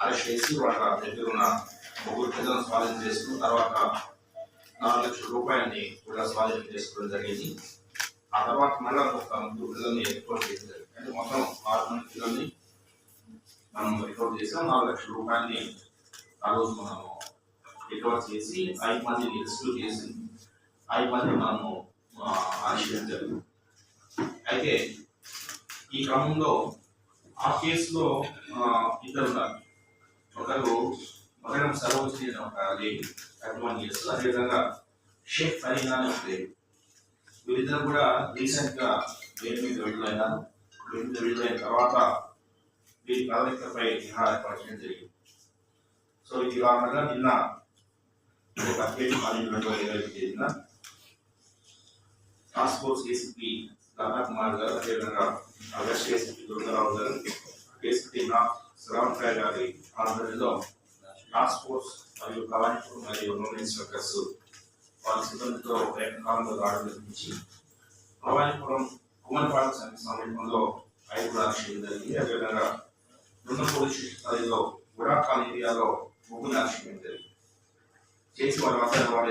Arrest చేసి వాళ్ళ దగ్గర ఉన్న ముగ్గురు ప్రజలను స్వాధీనం చేసుకున్న తర్వాత నాలుగు లక్షల రూపాయలని కూడా స్వాధీనం చేసుకోవడం జరిగింది. ఆ తర్వాత మళ్ళీ ఒక ముగ్గురు పిల్లల్ని రిపోర్ట్ చేశారు అంటే మొత్తం ఆరు మంది పిల్లల్ని మనం రిపోర్ట్ చేసాం. నాలుగు లక్షల రూపాయలని ఆ రోజు మనము రికవర్ చేసి ఐదు మందిని రెస్క్యూ చేసి ఐదు మంది మనము ఆశించారు అయితే ఈ క్రమంలో ఆ కేసులో ఇద్దరు ఉన్నారు. ఒకరు మరణం సరోజిని అనే ఒక లేడీ థర్టీ వన్ అదేవిధంగా షేక్ ఫరీనా అనే ఒక లేడీ వీరిద్దరు కూడా రీసెంట్గా గా మీద విడుదలైనారు వేడి మీద విడుదలైన తర్వాత వీరి ప్రాథమికపై నిహారపరచడం జరిగింది. సో ఇది కారణంగా నిన్న ఒక అత్యంత పార్లమెంట్లో ఇరవై తేదీన task force ACP Latha Kumar గారు అదేవిధంగా అగస్ట్ ఏసీపీ దుర్గారావు గారు ఏసీపీ నా గ్రౌండ్ రాయ్ గారి ఆధ్వర్యంలో టాస్క్ ఫోర్స్ మరియు కవానిపూర్ మరియు నోన్ ఇన్స్ట్రక్టర్స్ వారి సిబ్బందితో ఏకకాలంలో దాడులు నిర్మించి భవానీపురం కుమ్మనపాడ సమీపంలో ఐదు అరెస్ట్ చేయడం జరిగింది. అదేవిధంగా బృందం పోలీస్ స్టేషన్ పరిధిలో గుడాకాల్ ఏరియాలో ముగ్గురు అరెస్ట్ చేయడం జరిగింది. చేసి వారి వద్ద వారి